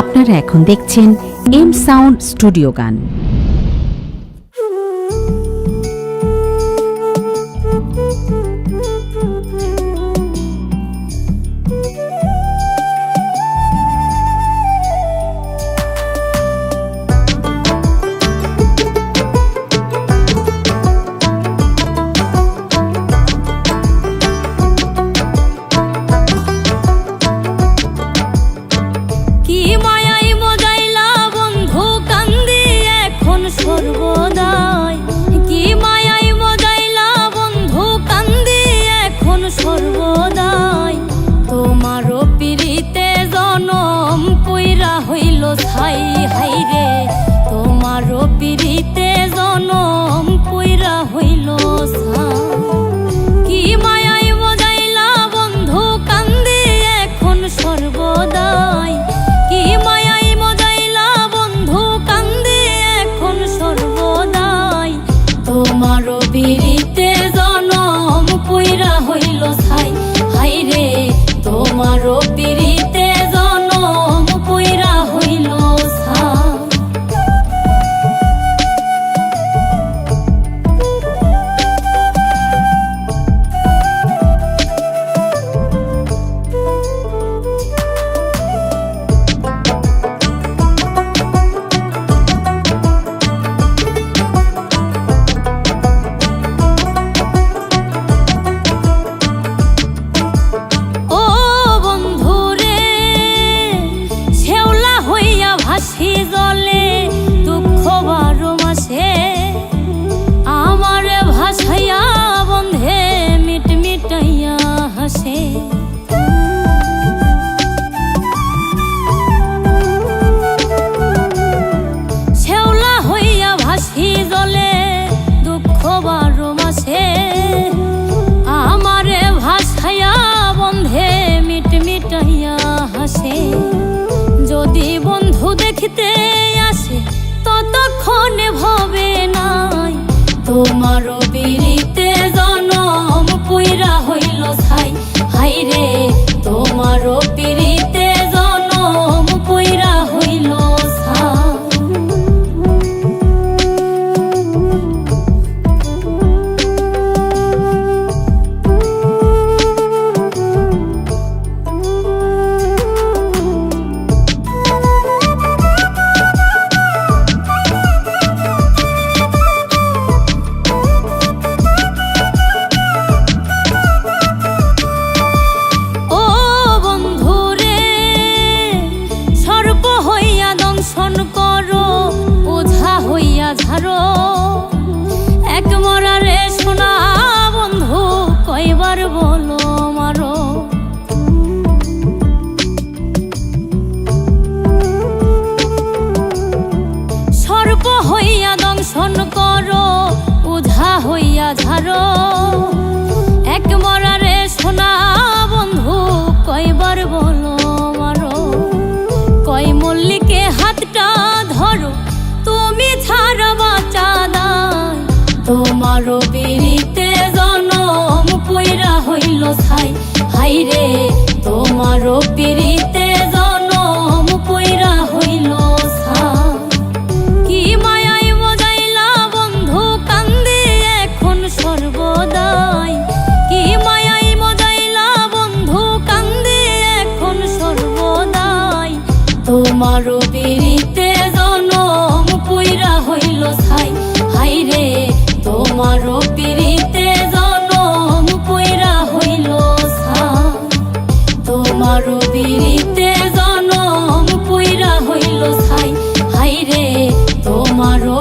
আপনারা এখন দেখছেন এম সাউন্ড স্টুডিও গান। সর্বদাই। তোমারও পিড়িতে জনম পইরা হইল ছাই, হাই রে। তোমারও পিড়িতে জনম পইরা হইল কি মায়াই মজাইলা বন্ধু কান্দি এখন সর্বদাই। কি মায়াই মজাইলা বন্ধু কান্দি এখন সর্বদাই। তোমারও বিড়িতে বন্ধু ঝাড়ো এক মরারে সোনা বন্ধু, কয়বার বলো মারো। কয় মল্লিকে হাতটা ধরো, তুমি ছাড়া বাঁচা দায় তোমারও বিড়িতে জনম পইরা হইল ছাই। হাই রে তোমারও পিড়িতে পিড়িতে জনম পুইরা হইল ছাই। হাই রে তোমারও পিড়িতে জনম পুইরা হইল ছাই। তোমারও পিড়িতে জনম পুইরা হইল ছাই। হাই রে তোমারও